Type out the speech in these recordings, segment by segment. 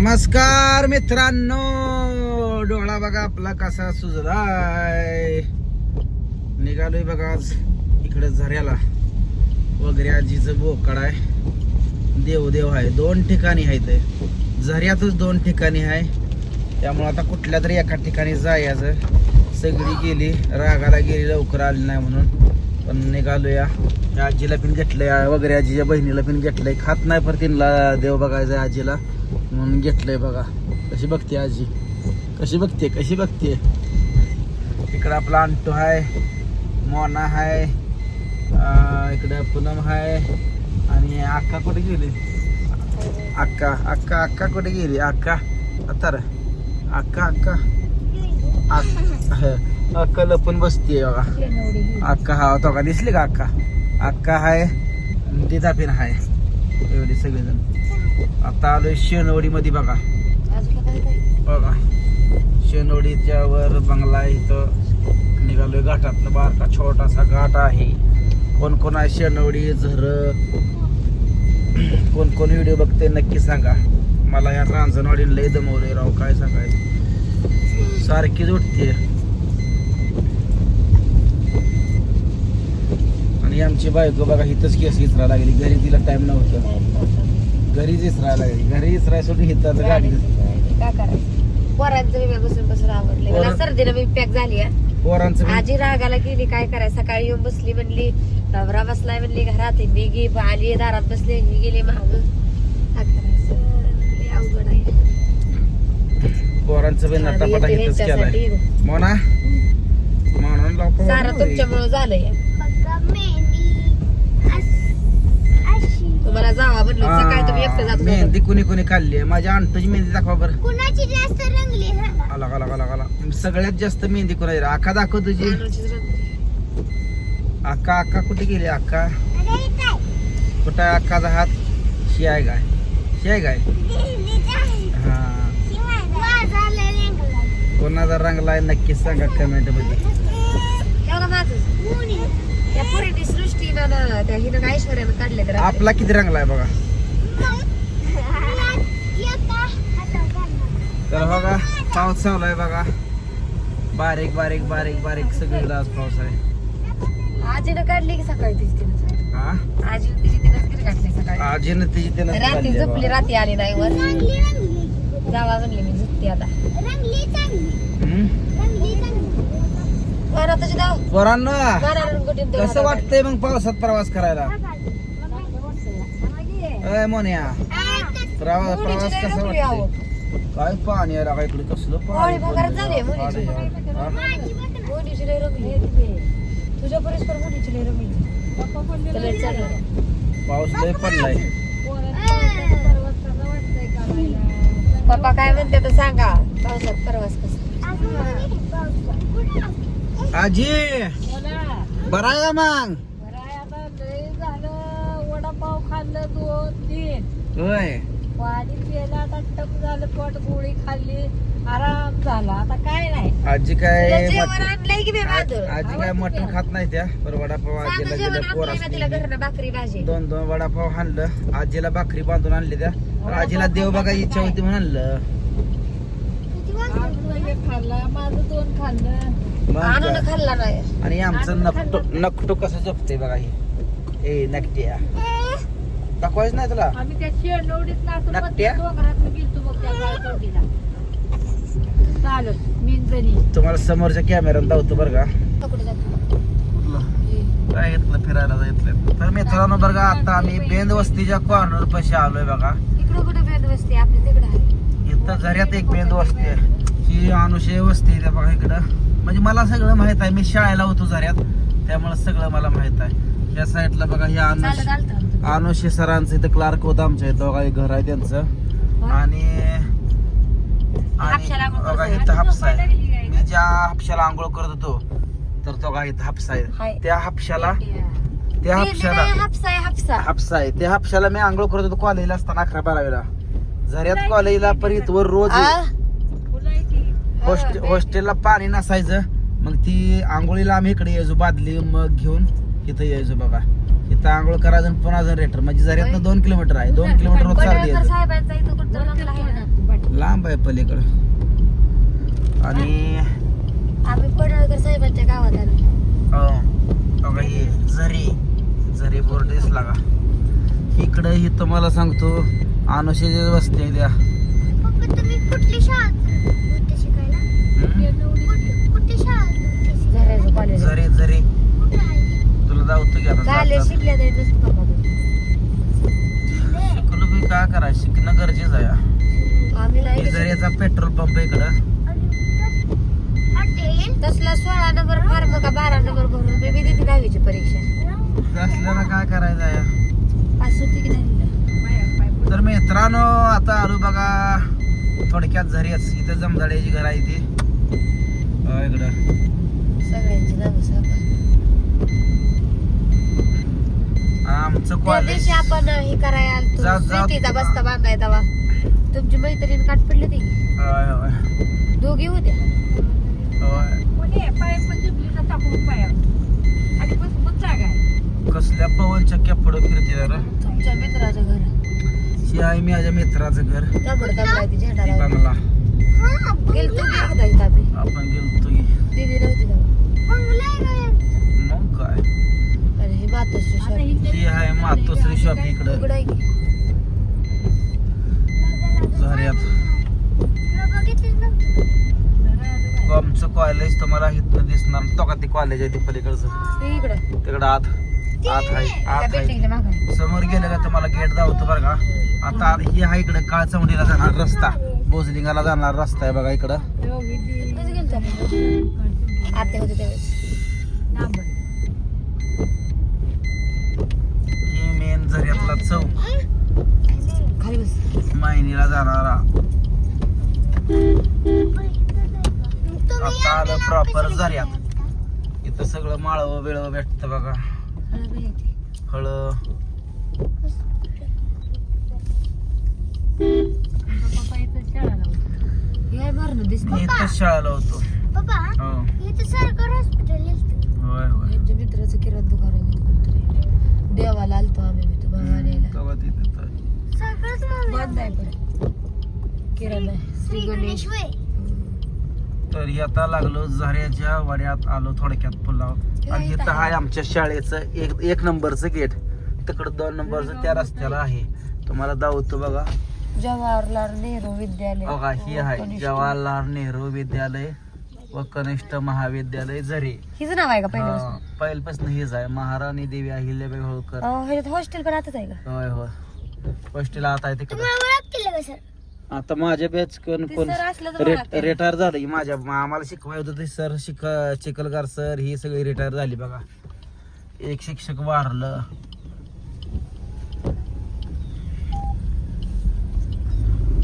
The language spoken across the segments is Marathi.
नमस्कार मित्रांनो. डोळा बघा आपला कसा सुजलाय. निघालोय बघा आज इकडे झऱ्याला. वगैरे आजीचं बोकड आहे. देवदेव आहे. दोन ठिकाणी आहे ते. झऱ्यातच दोन ठिकाणी आहे. त्यामुळे आता कुठल्या तरी एका ठिकाणी जायचं. सगळी गेली. रागाला गेली लवकर आली नाही म्हणून. पण निघालोया. आजीला पण घेतलंय. वगैरे आजीच्या बहिणीला पण घेतलंय. खात नाही पण तिला देव बघायचं आजीला. म्हणून घेतलंय बघा. कशी बघते आजी? कशी बघते? कशी बघते? इकडं आपला अंटू आहे मोना आहे इकडं पूनम आहे आणि अक्का कुठे गेली? अक्का अक्का अक्का कुठे गेली? अक्का आता रे. अक्का अक्का अक्का अक्का लपून बसते बघा. अक्का हा तो का दिसली का अक्का? अक्का हाय तिथा पिन हाय. एवढे सगळेजण. आता आलोय शेनवडी मध्ये बघा. बघा. शेनवडीच्या वर बंगला इथं. निघालोय घाटातनं बारका छोटासा घाट आहे. कोण कोण आहे शेनवडी झर? कोण कोण व्हिडिओ बघते नक्की सांगा. मला या रांजणवाडीने लय दमवलंय राव काय सांगायचं? सारखीच उठते आणि आमची बायको बघा इथंच केस इसरा लागली. घरी तिला टाइम नव्हतं. घरीच इसरायला लागली घरी इसराय सोडून आता गाडी काय करायचं? पोरांचं मी बसून बसून आवडले मला पोरं- मी पॅक झाली. पोरांचं बी- आजी रागाला गेली काय करायचं? सकाळी येऊन बसली म्हणली नवरा बसलाय म्हणली घरात मी गे आली दारात बसले ही गेली महाग काय करायचं? लय अवघड आहे. पोरांचं बी नटापटा येते केलाय. मोना? लोक सारा तुमच्यामुळे झालंय. तुम्हाला जावा म्हणलं सकाळी तुम्ही एकटं जात मेहंदी कुणी कुणी काढली आहे? माझ्या अंटूची मेहंदी दाखवा बरं. कुणाची जास्त रंगली हा? आला आला आला आला. सगळ्यात जास्त मेहंदी कुणाची? आका दाखव तुझी. अक्का अक्का कुठे गेली? अक्का अरे हे काय? कुठं आहे अक्काचा हात? शियाय गाय शियाय गाय आहे. हा ही. माझा. माझा लय रंगला. कोणाचा रंगलाय नक्की सांगा कमेंटमध्ये. ना, त्या हिनं ऐश्वर्यानं काढले तर आपला किती बघा. एका हातात घालणार. तर बघा पाऊस चाललाय बघा. बारीक बारीक बारीक बारीक सगळीकडे आज पाऊस आहे. आजीनं काढली की सकाळी तिची तिनं? हा आजीनं तिची काढली सकाळी. आजीनं तिची त्यानं रात्री झोपली रात्री आली नाही वर. रंगली. जावा म्हणली मी झुकते आता. रंगली. हम्म? बरं तशी जाऊ. पोरांनो गाणं रंगोटीत देऊ कसं. वाटतंय मग पावसात प्रवास करायला? अय मोन्या. प्रवास मुलीची प्रवास कसा. वाटतंय? काय पाणी आहे रागा इकडे? कसलं होळी पाणी? भोगारच झाली मुलीची. हा? मुलीची लय रंगली आहे तिथे. तुझ्या परस्पर मुलीची लय रंगली. पाऊस लय पडलाय. पप्पा काय म्हणते तर सांगा. पावसात प्रवास कसा? अगं मम्मी, पावसात. आजी बरा आहे मग वडापाव खाल्लं दोन तीन. होय. पाणी पिलं आता टप झालं पोट गोळी खाल्ली. आराम झाला. आता काय नाही. आजी तुला काय जेवण मट- आणलंय की? आजी काय मटण खात नाही त्या? पर वडापाव सांग आजीला जेवण दिलं पोर आणलंय ना तिला घरनं भाकरी भाजी? दोन दोन वडापाव आणलं. आजीला भाकरी बांधून आणली त्या. तर आजीला देव बघा इच्छा होती म्हणून आणलं किती वाजले? आज एक खाल्ला माझं दोन खाल्लं मग. आणून काय? खाल्ला नाही. आणि आमचं नकटो नकटो कसं जपते बघा हे. ए नकट्या. दाखवायच नाही तुला? आम्ही त्या शेणवडीत नाचून नकट्या? डोंगरात गेलतो बघ त्या गाळतोडीला चालत मिंजणी तुम्हाला समोरच्या कॅमेऱ्यात दावतो बरं का? कुठे जातो? काय घेतलं फिरायला जायचं तर मित्रांनो बरं का आता आम्ही बेंद वस्तीच्या कॉर्नर पाशी आलोय बघा. इकडं कुठं भेद बसते आपली तिकडं आहे. इथं झऱ्यात एक बेंद आहे ही अनुशय वस्ती त्या बघा इकडं. म्हणजे मला सगळं माहीत आहे. मी शाळेला होतो झऱ्यात त्यामुळे सगळं मला माहीत आहे. या साईडला बघा हे अनुष. अनुषे सरांचं इथं क्लार्क होतं आमच्या इथं. बघा घर आहे त्यांचं. आणि बघा. इथं हापसा आहे. मी ज्या हापशाला आंघोळ करत होतो तर तो बघा इथं हापसा. आहे. त्या हापशाला त्या हापशाला हापसा आहे. त्या हापशाला मी आंघोळ करत होतो कॉलेजला असताना अकरा बारावीला. झऱ्यात कॉलेजला पण इथवर रोज हॉस्टेलला पाणी नसायचं. मग ती आंघोळीला आम्ही इकडे यायचो बादली मग घेऊन इथं यायचो बघा. इथं आंघोळ करायचं पुन्हा जर रेटर म्हणजे झऱ्यातनं दोन किलोमीटर आहे. दोन किलोमीटर रोज चालत यायचं इथं ना लांब आहे पलीकडं. आणि आम्ही पडळकर साहेबांच्या गावात आलो. हे झरी झरी बोर्ड दिसला का? इकडं ही तुम्हाला सांगतो अनुशेचे वस्ती द्या पप्पा तुम्ही कुठली शाळा होते शिकायला? कुठ- कुठली शाळा होते शिकायला? झऱ्याचं कॉलेज झरी झरी. कुठे आहे? तुला जाऊतो की आता झाले जाता. शिकल्या तरी नसतं बाबा तू. शिकलो की काय करायचं? शिकणं गरजेचं आहे. आम्ही नाही झरीचा पेट्रोल पंप इकडं. तसला सोळा नंबर फॉर्म का बारा नंबर भरून मी देते दहावीची परीक्षा. असल्यानं काय करायचं आहे पास होती की नाही तर मित्रांनो आता आलो बघा. थोडक्यात झरीच. इथं जमदाड्याची घर आहे ती. इकडं. सगळ्यांची नावं सांगा आमचं त्या कॉलेज दिवशी आपण हे करायला आलतो. जा- जा- स्वीटीचा बस्ता बांधाय तवा तुमची मैत्रीण काट पडली ती होय, होय, दोघी होत्या. होय. कसल्या पवन चक्क्या पुढं फिरते जरा. तुमच्या मित्राचं घर. ही आहे माझ्या मित्राचं घर. बंगला हा इथं आपण गेलतो? मग काय? हे इथे आहे मातोश्री शॉप इकडं. झऱ्यात. आमचं कॉलेज तुम्हाला इथनं दिसणार. तो का ते कॉलेज आहे ते पलीकडचं हे इकडं. तिकडं आत. आत आहे आहे. समोर गेलं का तुम्हाला गेट दावतो बरं का? आता ही आहे इकडं काळचमडीला जाणार रस्ता. बोजलिंगाला जाणार रस्ता आहे बघा इकडं. कसं गेलतो आपण? आते होते त्यावेळेस ही मेन झऱ्यातला चौक. खाली बस. मायनीला जाणारा. आता आलं ऑफिसला झऱ्यात. इथं सगळं माळव बिळव भेटतं बघा. हे. हो होय होय. आमच्या मित्राचं किराणा दुकान आहे. देवाला आलतो आम्ही मी तो भावा न्यायला तेव्हा तिथं तर. सरकारच बंद आहे पण किराणा. श्री गणेश. तर ही आता लागलो झऱ्याच्या वाड्यात आलो थोडक्यात पुलाव. आणि इथं आहे आमच्या शाळेचं एक एक नंबरचं गेट. तिकडं दोन नंबरचं त्या रस्त्याला आहे. तुम्हाला दावतो बघा. जवाहरलाल नेहरू विद्यालय. बघा ही आहे. कनिष्ठ. जवाहरलाल नेहरू विद्यालय व कनिष्ठ महाविद्यालय झरे. हिचं नाव आहे का पहिलं हा, पहिल्यापासून हेच आहे. महाराणी देवी अहिल्याबाई होळकर. हॉस्टेल पण आताच आहे का? होय होय. हॉस्टेल आता आहे तिकडे. आता माझ्या बॅच कोण ते कोण सर असलं तर ओळखते. रिटायर झालं माझ्या आम्हाला शिकवाय होतं ते सर शिक चिखलगार सर ही सगळी रिटायर झाली बघा. एक शिक्षक वारलं.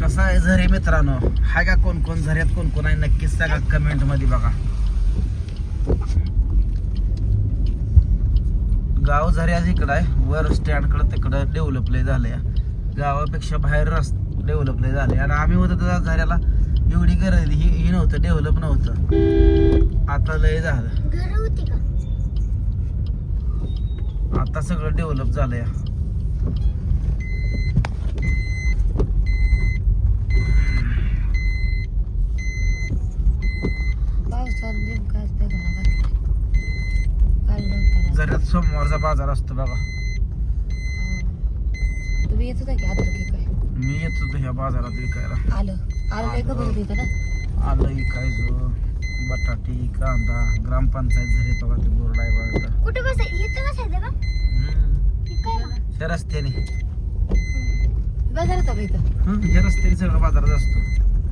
कसं आहे झरे मित्रांनो? हाय का कोण कोण झऱ्यात कोण कोण आहे? नक्कीच सांगा कमेंटमध्ये बघा. गाव झऱ्याच इकडं आहे. वर स्टँडकडे तिकडं डेव्हलप लय झालंय. गावापेक्षा बाहेर रस डेव्हलप लय झालंय आणि आम्ही होतो त्या झऱ्याला एवढी गरज ही ही नव्हतं डेव्हलप नव्हतं. आता लय झालं. घर होती का? आता सगळं डेव्हलप नव्हता. ना. झऱ्यात सोमवारचा बाजार असतो बघा. हा. तुम्ही येत होता की आता की काय? मी येत होतो ह्या बाजारात विकायला. आलं. आलं खबर होती का आलं इकायचो बटाटी कांदा ग्रामपंचायत झरे बघा ते बोर्ड आहे बघा. कुठे बसायचं इथं बसायचं का? काय? त्या रस्त्याने. बाजारात का इथं? हं, रस्त्याने सगळं बाजारात असतो.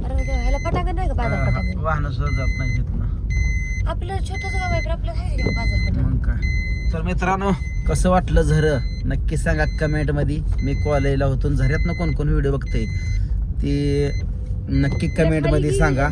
अरे देवा, ह्याला पटांगण नाही का बाजार पटांगण? वाहन सुद्धा जात नाही तिथनं आपलं छोटंसं गाव आहे पण आपलं आहे का बाजार पटांगण मग काय? तर मित्रांनो कसं वाटलं झरं? नक्की सांगा कमेंटमध्ये मी कॉलेजला होतो झऱ्यातनं कोण कोण व्हिडिओ बघते ती नक्की कमेंटमध्ये सांगा.